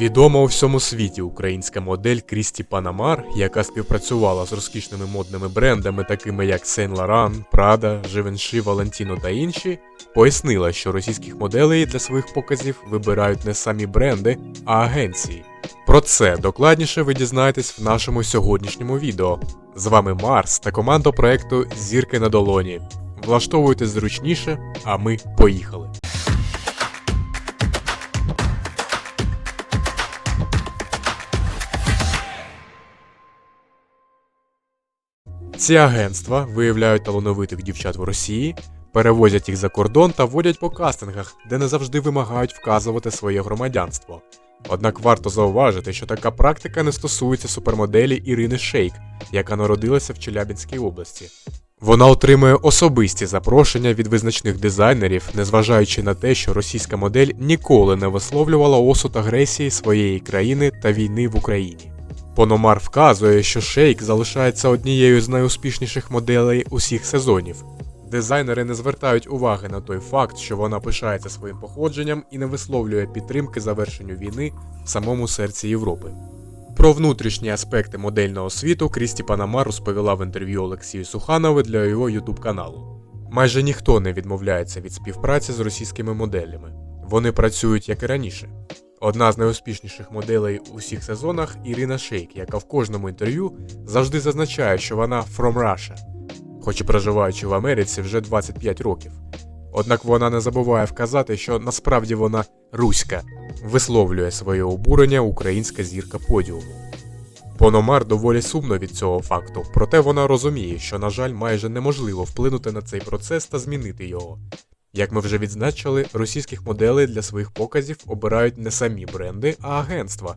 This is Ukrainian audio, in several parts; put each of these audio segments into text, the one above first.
Відома у всьому світі українська модель Крісті Панамар, яка співпрацювала з розкішними модними брендами, такими як Saint Laurent, Prada, Givenchy, Valentino та інші, пояснила, що російських моделей для своїх показів вибирають не самі бренди, а агенції. Про це докладніше ви дізнаєтесь в нашому сьогоднішньому відео. З вами Марс та команда проекту Зірки на долоні. Влаштовуйтесь зручніше, а ми поїхали. Ці агентства виявляють талановитих дівчат в Росії, перевозять їх за кордон та водять по кастингах, де не завжди вимагають вказувати своє громадянство. Однак варто зауважити, що така практика не стосується супермоделі Ірини Шейк, яка народилася в Челябінській області. Вона отримує особисті запрошення від визначних дизайнерів, незважаючи на те, що російська модель ніколи не висловлювала осуд агресії своєї країни та війни в Україні. Пономар вказує, що Шейк залишається однією з найуспішніших моделей усіх сезонів. Дизайнери не звертають уваги на той факт, що вона пишається своїм походженням і не висловлює підтримки завершенню війни в самому серці Європи. Про внутрішні аспекти модельного світу Крісті Панамар розповіла в інтерв'ю Олексію Суханову для його ютуб каналу. Майже ніхто не відмовляється від співпраці з російськими моделями. Вони працюють як і раніше. Одна з найуспішніших моделей у всіх сезонах Ірина Шейк, яка в кожному інтерв'ю завжди зазначає, що вона from Russia, хоч і проживаючи в Америці вже 25 років. Однак вона не забуває вказати, що насправді вона руська, висловлює своє обурення українська зірка подіуму. Пономар доволі сумно від цього факту, проте вона розуміє, що, на жаль, майже неможливо вплинути на цей процес та змінити його. Як ми вже відзначили, російських моделей для своїх показів обирають не самі бренди, а агентства.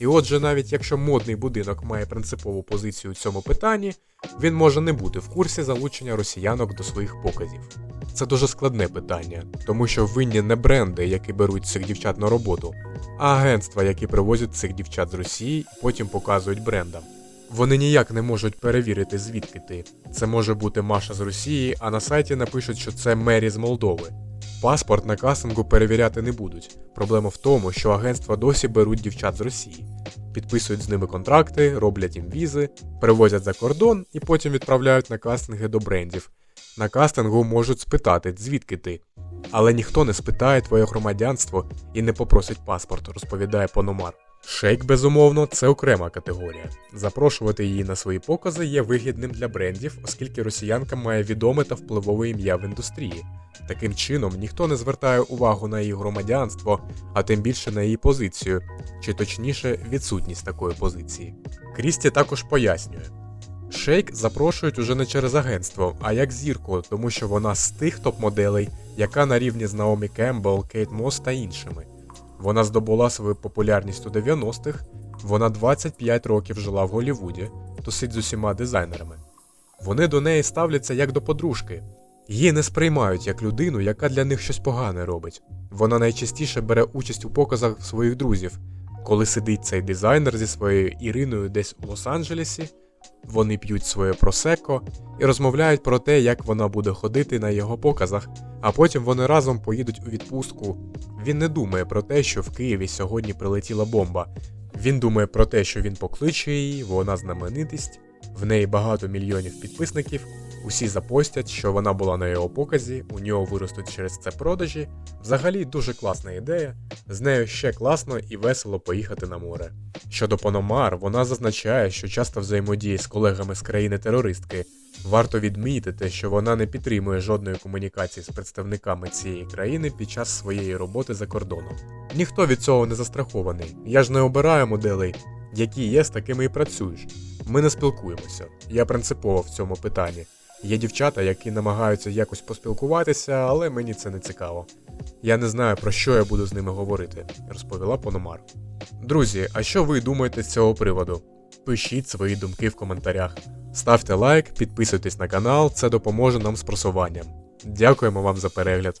І отже, навіть якщо модний будинок має принципову позицію у цьому питанні, він може не бути в курсі залучення росіянок до своїх показів. Це дуже складне питання, тому що винні не бренди, які беруть цих дівчат на роботу, а агентства, які привозять цих дівчат з Росії і потім показують брендам. Вони ніяк не можуть перевірити, звідки ти. Це може бути Маша з Росії, а на сайті напишуть, що це Мері з Молдови. Паспорт на кастингу перевіряти не будуть. Проблема в тому, що агентства досі беруть дівчат з Росії, підписують з ними контракти, роблять їм візи, перевозять за кордон і потім відправляють на кастинги до брендів. На кастингу можуть спитати, звідки ти. Але ніхто не спитає твоє громадянство і не попросить паспорт, розповідає Пономар. Шейк, безумовно, це окрема категорія. Запрошувати її на свої покази є вигідним для брендів, оскільки росіянка має відоме та впливове ім'я в індустрії. Таким чином, ніхто не звертає увагу на її громадянство, а тим більше на її позицію, чи точніше відсутність такої позиції. Крісті також пояснює. Шейк запрошують уже не через агентство, а як зірку, тому що вона з тих топ-моделей, яка на рівні з Наомі Кембл, Кейт Мос та іншими. Вона здобула свою популярність у 90-х, вона 25 років жила в Голлівуді, тусить з усіма дизайнерами. Вони до неї ставляться як до подружки. Її не сприймають як людину, яка для них щось погане робить. Вона найчастіше бере участь у показах своїх друзів. Коли сидить цей дизайнер зі своєю Іриною десь у Лос-Анджелесі, вони п'ють своє просеко і розмовляють про те, як вона буде ходити на його показах, а потім вони разом поїдуть у відпустку. Він не думає про те, що в Києві сьогодні прилетіла бомба. Він думає про те, що він покличе її, вона знаменитість, в неї багато мільйонів підписників, усі запостять, що вона була на його показі, у нього виростуть через це продажі. Взагалі дуже класна ідея, з нею ще класно і весело поїхати на море. Щодо Пономар, вона зазначає, що часто взаємодіє з колегами з країни-терористки. Варто відмітити, що вона не підтримує жодної комунікації з представниками цієї країни під час своєї роботи за кордоном. Ніхто від цього не застрахований. Я ж не обираю моделей, які є, з такими і працюєш. Ми не спілкуємося. Я принципово в цьому питанні. Є дівчата, які намагаються якось поспілкуватися, але мені це не цікаво. Я не знаю, про що я буду з ними говорити, розповіла Пономар. Друзі, а що ви думаєте з цього приводу? Пишіть свої думки в коментарях. Ставте лайк, підписуйтесь на канал, це допоможе нам з просуванням. Дякуємо вам за перегляд.